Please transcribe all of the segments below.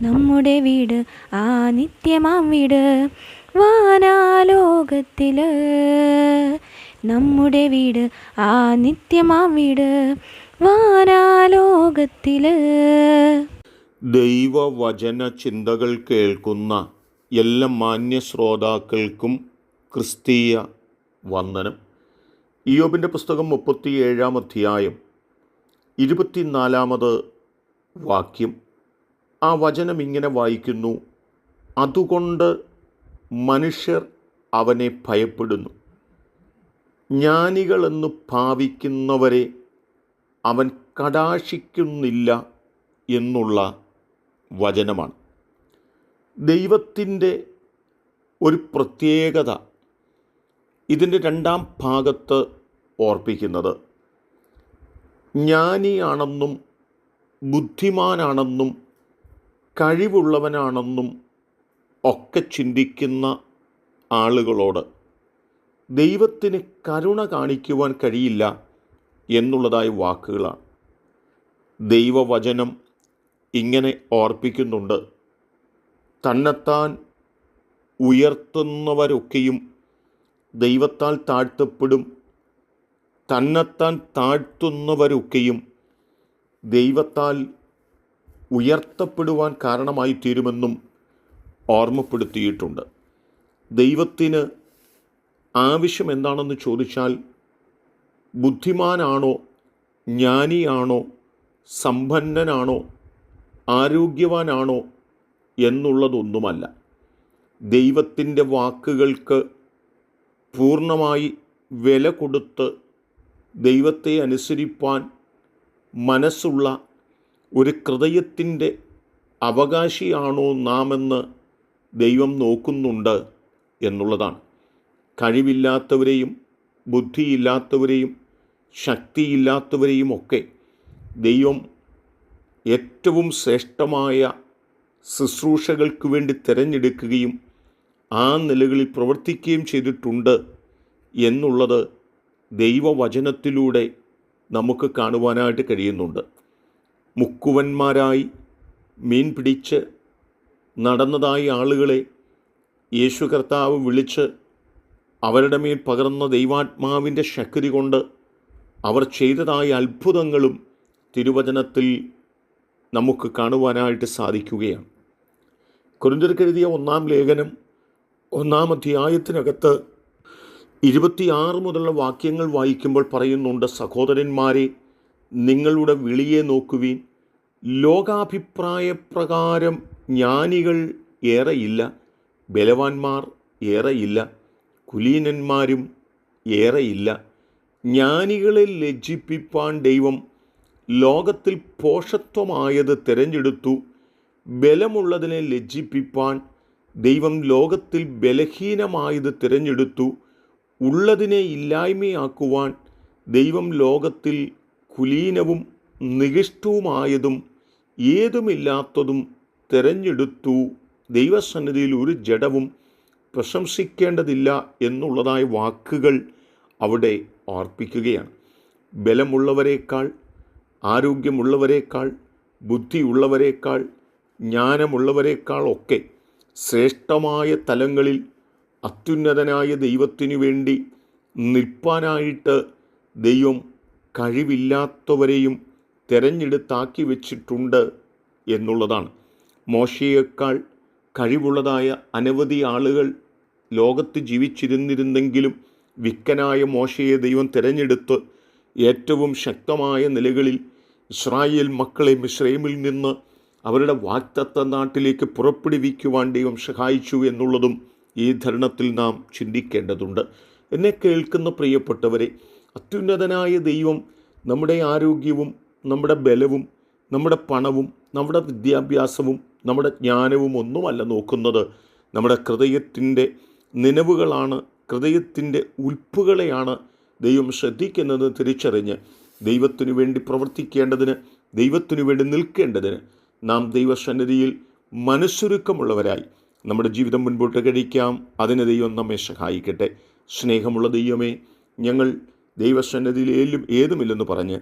നമ്മുടെ വീട് ആ നിത്യമാം വീട്. വാനാലോകത്തിൽ നമ്മുടെ വീട് ആ നിത്യമാം വീട്. വാനാലോകത്തിൽ ദൈവവചന ചിന്തകൾ കേൾക്കുന്ന എല്ലാ മാന്യ ശ്രോതാക്കൾക്കും ക്രിസ്തീയ വന്ദനം. ഇയോബിന്റെ പുസ്തകം മുപ്പത്തിയേഴാം അധ്യായം ഇരുപത്തിനാലാമത് വാക്യം. ആ വചനം ഇങ്ങനെ വായിക്കുന്നു. അതുകൊണ്ട് മനുഷ്യർ അവനെ ഭയപ്പെടുന്നു. ജ്ഞാനികളെന്ന് ഭാവിക്കുന്നവരെ അവൻ കടാശിക്കുന്നില്ല എന്നുള്ള വചനമാണ്. ദൈവത്തിന്റെ ഒരു പ്രത്യേകത ഇതിന്റെ രണ്ടാം ഭാഗത്ത് ഓർപ്പിക്കുന്നത്. ജ്ഞാനിയാണെന്നും ബുദ്ധിമാനാണെന്നും കഴിവുള്ളവനാണെന്നും ഒക്കെ ചിന്തിക്കുന്ന ആളുകളോട് ദൈവത്തിന് കരുണ കാണിക്കുവാൻ കഴിയില്ല എന്നുള്ളതായ വാക്കുകളാണ്. ദൈവവചനം ഇങ്ങനെ ഓർപ്പിക്കുന്നുണ്ട്. തന്നെത്താൻ ഉയർത്തുന്നവരൊക്കെയും ദൈവത്താൽ താഴ്ത്തപ്പെടും. തന്നെത്താൻ താഴ്ത്തുന്നവരൊക്കെയും ദൈവത്താൽ ഉയർത്തപ്പെടുവാൻ കാരണമായി തീരുമെന്നും ഓർമ്മപ്പെടുത്തിയിട്ടുണ്ട്. ദൈവത്തിന് ആവശ്യം എന്താണെന്ന് ചോദിച്ചാൽ ബുദ്ധിമാനാണോ ജ്ഞാനിയാണോ സമ്പന്നനാണോ ആരോഗ്യവാനാണോ എന്നുള്ളതൊന്നുമല്ല. ദൈവത്തിന്റെ വാക്കുകൾക്ക് പൂർണമായി വില കൊടുത്ത് ദൈവത്തെ അനുസരിപ്പാൻ മനസ്സുള്ള ഒരു ഹൃദയത്തിന്റെ അവകാശിയാണോ നാമെന്ന് ദൈവം നോക്കുന്നുണ്ട് എന്നുള്ളതാണ്. കഴിവില്ലാത്തവരെയും ബുദ്ധിയില്ലാത്തവരെയും ശക്തിയില്ലാത്തവരെയും ഒക്കെ ദൈവം ഏറ്റവും ശ്രേഷ്ഠമായ ശുശ്രൂഷകൾക്ക് വേണ്ടി തിരഞ്ഞെടുക്കുകയും ആ നിലകളിൽ പ്രവർത്തിക്കുകയും ചെയ്തിട്ടുണ്ട് എന്നുള്ളത് ദൈവവചനത്തിലൂടെ നമുക്ക് കാണുവാനായിട്ട് കഴിയുന്നുണ്ട്. മുക്കുവന്മാരായി മീൻ പിടിച്ച് നടന്നതായി ആളുകളെ യേശു കർത്താവ് വിളിച്ച് അവരുടെ മേൽ പകർന്ന ദൈവാത്മാവിന്റെ ശക്തി കൊണ്ട് അവർ ചെയ്തതായ അത്ഭുതങ്ങളും തിരുവചനത്തിൽ നമുക്ക് കാണുവാനായിട്ട് സാധിക്കുകയാണ്. കുരുന്തർക്കെഴുതിയ ഒന്നാം ലേഖനം ഒന്നാം അധ്യായത്തിനകത്ത് ഇരുപത്തിയാറ് മുതലുള്ള വാക്യങ്ങൾ വായിക്കുമ്പോൾ പറയുന്നുണ്ട് സഹോദരന്മാരെ നിങ്ങളുടെ വിളിയെ നോക്കുവീൻ. ലോകാഭിപ്രായ പ്രകാരം ജ്ഞാനികൾ ഏറെയില്ല ബലവാന്മാർ ഏറെയില്ല കുലീനന്മാരും ഏറെയില്ല ജ്ഞാനികളെ ലജ്ജിപ്പിപ്പാൻ ദൈവം ലോകത്തിൽ പോഷത്വമായത് തിരഞ്ഞെടുത്തു. ബലമുള്ളതിനെ ലജ്ജിപ്പിപ്പാൻ ദൈവം ലോകത്തിൽ ബലഹീനമായത് തിരഞ്ഞെടുത്തു. ഉള്ളതിനെ ഇല്ലായ്മയാക്കുവാൻ ദൈവം ലോകത്തിൽ കുലീനവും നികിഷ്ടവുമായതും ഏതുമില്ലാത്തതും തിരഞ്ഞെടുത്തു. ദൈവസന്നിധിയിൽ ഒരു ജഡവും പ്രശംസിക്കേണ്ടതില്ല എന്നുള്ളതായ വാക്കുകൾ അവിടെ ഓർപ്പിക്കുകയാണ് ബലമുള്ളവരേക്കാൾ ആരോഗ്യമുള്ളവരേക്കാൾ ബുദ്ധിയുള്ളവരേക്കാൾ ജ്ഞാനമുള്ളവരേക്കാൾ ഒക്കെ ശ്രേഷ്ഠമായ തലങ്ങളിൽ അത്യുന്നതനായ ദൈവത്തിനു വേണ്ടി നിൽപ്പാനായിട്ട് ദൈവം കഴിവില്ലാത്തവരെയും തിരഞ്ഞെടുത്താക്കി വെച്ചിട്ടുണ്ട് എന്നുള്ളതാണ്. മോശയേക്കാൾ കഴിവുള്ളതായ അനവധി ആളുകൾ ലോകത്ത് ജീവിച്ചിരുന്നിരുന്നെങ്കിലും വിക്കനായ മോശയെ ദൈവം തിരഞ്ഞെടുത്ത് ഏറ്റവും ശക്തമായ നിലകളിൽ ഇസ്രായേൽ മക്കളെ മിശ്രൈമിൽ നിന്ന് അവരുടെ വാക്തത്വ നാട്ടിലേക്ക് പുറപ്പെടുവിക്കുവാൻ ദൈവം സഹായിച്ചു എന്നുള്ളതും ഈ ധരണത്തിൽ നാം ചിന്തിക്കേണ്ടതുണ്ട്. എന്നെ കേൾക്കുന്ന പ്രിയപ്പെട്ടവരെ അത്യുന്നതനായ ദൈവം നമ്മുടെ ആരോഗ്യവും നമ്മുടെ ബലവും നമ്മുടെ പണവും നമ്മുടെ വിദ്യാഭ്യാസവും നമ്മുടെ ജ്ഞാനവും ഒന്നുമല്ല നോക്കുന്നത്. നമ്മുടെ ഹൃദയത്തിന്റെ നിലവുകളാണ് ഹൃദയത്തിന്റെ ഉൽപ്പുകളെയാണ് ദൈവം ശ്രദ്ധിക്കുന്നത് തിരിച്ചറിഞ്ഞ്. ദൈവത്തിനു വേണ്ടി പ്രവർത്തിക്കേണ്ടതിന് ദൈവത്തിനു വേണ്ടി നിൽക്കേണ്ടതിന് നാം ദൈവസന്നിധിയിൽ മനസ്സൊരുക്കമുള്ളവരായി നമ്മുടെ ജീവിതം മുൻപോട്ട് കഴിക്കാം. അതിന് ദൈവം നമ്മെ സഹായിക്കട്ടെ. സ്നേഹമുള്ള ദൈവമേ ഞങ്ങൾ ദൈവസന്നിധിയിലും ഏതുമില്ലെന്ന് പറഞ്ഞ്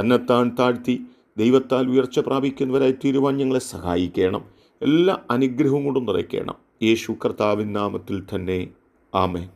തന്നെത്താൻ താഴ്ത്തി ദൈവത്താൽ ഉയർച്ച പ്രാപിക്കുന്നവരായി തീരുവാൻ ഞങ്ങളെ സഹായിക്കണം. എല്ലാ അനുഗ്രഹവും കൊണ്ടും നിറയ്ക്കണം. യേശു കർത്താവിൻ നാമത്തിൽ തന്നെ. ആമേൻ.